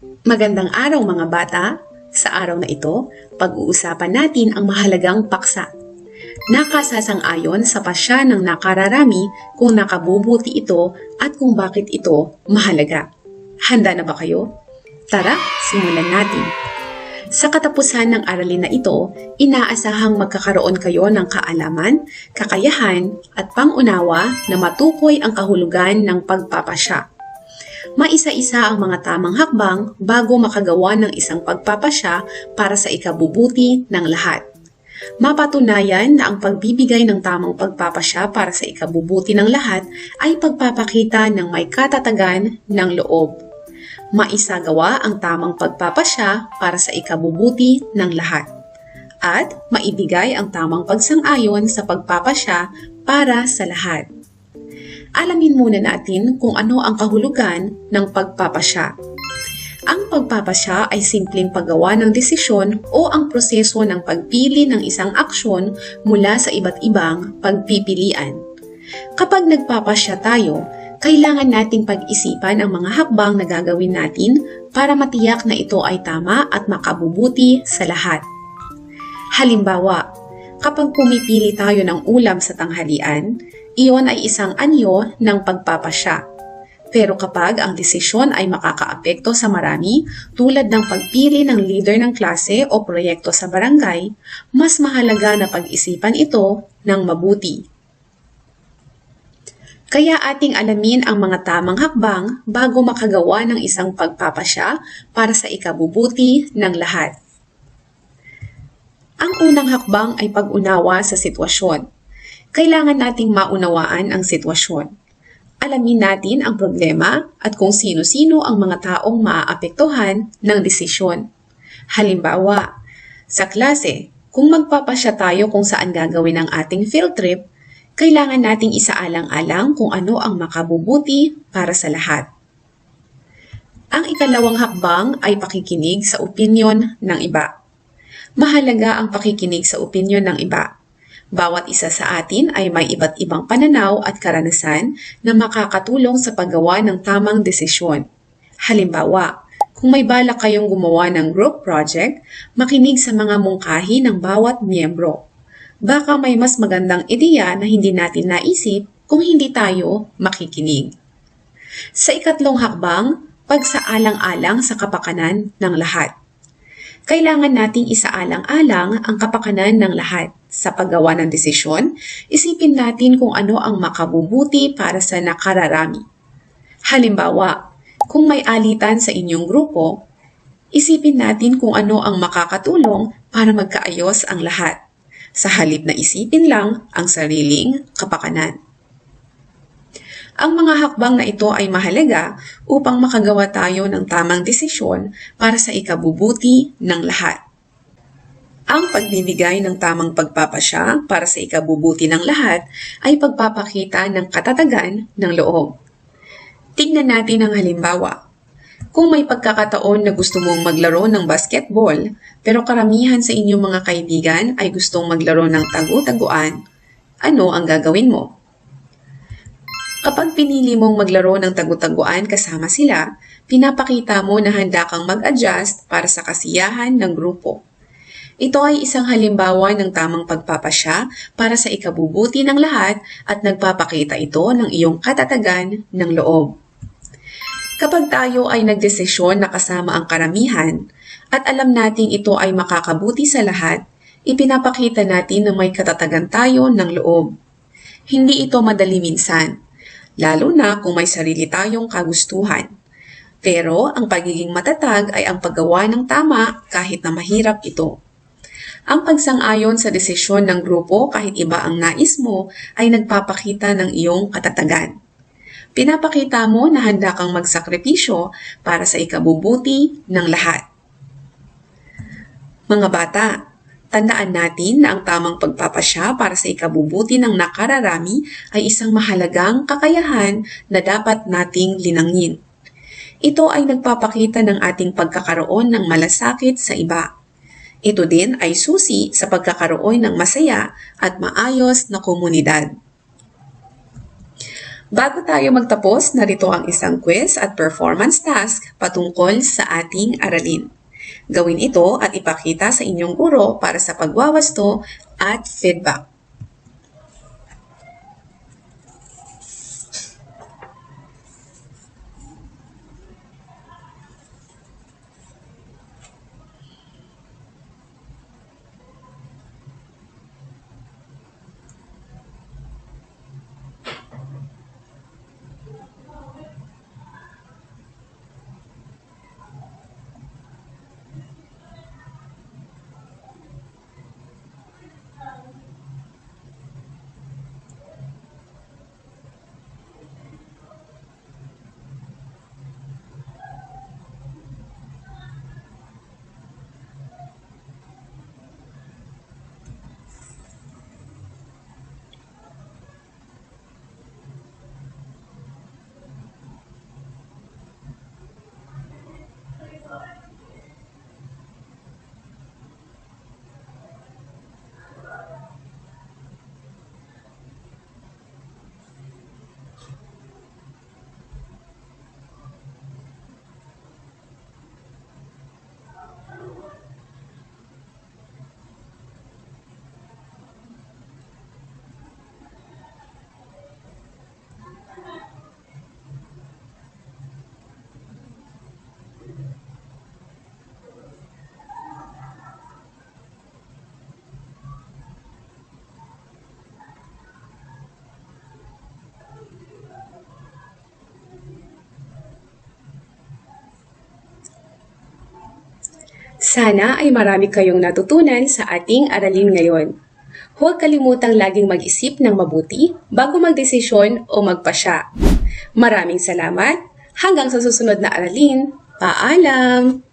Magandang araw mga bata! Sa araw na ito, pag-uusapan natin ang mahalagang paksa. Nakasasang-ayon sa pasya ng nakararami kung nakabubuti ito at kung bakit ito mahalaga. Handa na ba kayo? Tara, simulan natin. Sa katapusan ng aralin na ito, inaasahang magkakaroon kayo ng kaalaman, kakayahan at pangunawa na matukoy ang kahulugan ng pagpapasya. Maisa-isa ang mga tamang hakbang bago makagawa ng isang pagpapasya para sa ikabubuti ng lahat. Mapatunayan na ang pagbibigay ng tamang pagpapasya para sa ikabubuti ng lahat ay pagpapakita ng may katatagan ng loob maisagawa ang tamang pagpapasya para sa ikabubuti ng lahat, at maibigay ang tamang pagsang-ayon sa pagpapasya para sa lahat. Alamin muna natin kung ano ang kahulugan ng pagpapasya. Ang pagpapasya ay simpleng paggawa ng desisyon o ang proseso ng pagpili ng isang aksyon mula sa iba't ibang pagpipilian. Kapag nagpapasya tayo, kailangan nating pag-isipan ang mga hakbang na gagawin natin para matiyak na ito ay tama at makabubuti sa lahat. Halimbawa, kapag pumipili tayo ng ulam sa tanghalian, iyon ay isang anyo ng pagpapasya. Pero kapag ang desisyon ay makakaapekto sa marami, tulad ng pagpili ng leader ng klase o proyekto sa barangay, mas mahalaga na pag-isipan ito ng mabuti. Kaya ating alamin ang mga tamang hakbang bago makagawa ng isang pagpapasya para sa ikabubuti ng lahat. Ang unang hakbang ay pag-unawa sa sitwasyon. Kailangan nating maunawaan ang sitwasyon. Alamin natin ang problema at kung sino-sino ang mga taong maaapektuhan ng desisyon. Halimbawa, sa klase, kung magpapasya tayo kung saan gagawin ang ating field trip, kailangan nating isaalang-alang kung ano ang makabubuti para sa lahat. Ang ikalawang hakbang ay pakikinig sa opinyon ng iba. Mahalaga ang pakikinig sa opinyon ng iba. Bawat isa sa atin ay may iba't ibang pananaw at karanasan na makakatulong sa paggawa ng tamang desisyon. Halimbawa, kung may balak kayong gumawa ng group project, makinig sa mga mungkahi ng bawat miyembro baka may mas magandang ideya na hindi natin naisip kung hindi tayo makikinig. Sa ikatlong hakbang, pagsaalang-alang sa kapakanan ng lahat. Kailangan nating isaalang-alang ang kapakanan ng lahat. Sa paggawa ng desisyon, isipin natin kung ano ang makabubuti para sa nakararami. Halimbawa, kung may alitan sa inyong grupo, isipin natin kung ano ang makakatulong para magkaayos ang lahat sa halip na isipin lang ang sariling kapakanan. Ang mga hakbang na ito ay mahalaga upang makagawa tayo ng tamang desisyon para sa ikabubuti ng lahat. Ang pagbibigay ng tamang pagpapasya para sa ikabubuti ng lahat ay pagpapakita ng katatagan ng loob. Tingnan natin ang halimbawa. Kung may pagkakataon na gusto mong maglaro ng basketball, pero karamihan sa inyong mga kaibigan ay gustong maglaro ng tagu-taguan, ano ang gagawin mo? Kapag pinili mong maglaro ng tagu-taguan kasama sila, pinapakita mo na handa kang mag-adjust para sa kasiyahan ng grupo. Ito ay isang halimbawa ng tamang pagpapasya para sa ikabubuti ng lahat at nagpapakita ito ng iyong katatagan ng loob. Kapag tayo ay nagdesisyon na kasama ang karamihan at alam nating ito ay makakabuti sa lahat, ipinapakita natin na may katatagan tayo ng loob. Hindi ito madali minsan, lalo na kung may sarili tayong kagustuhan. Pero ang pagiging matatag ay ang paggawa ng tama kahit na mahirap ito. Ang pagsang-ayon sa desisyon ng grupo kahit iba ang nais mo ay nagpapakita ng iyong katatagan. Pinapakita mo na handa kang magsakripisyo para sa ikabubuti ng lahat. Mga bata, tandaan natin na ang tamang pagpapasya para sa ikabubuti ng nakararami ay isang mahalagang kakayahan na dapat nating linangin. Ito ay nagpapakita ng ating pagkakaroon ng malasakit sa iba. Ito din ay susi sa pagkakaroon ng masaya at maayos na komunidad. Bago tayo magtapos, narito ang isang quiz at performance task patungkol sa ating aralin. Gawin ito at ipakita sa inyong guro para sa pagwawasto at feedback. Sana ay marami kayong natutunan sa ating aralin ngayon. Huwag kalimutang laging mag-isip ng mabuti bago magdesisyon o magpasya. Maraming salamat. Hanggang sa susunod na aralin. Paalam!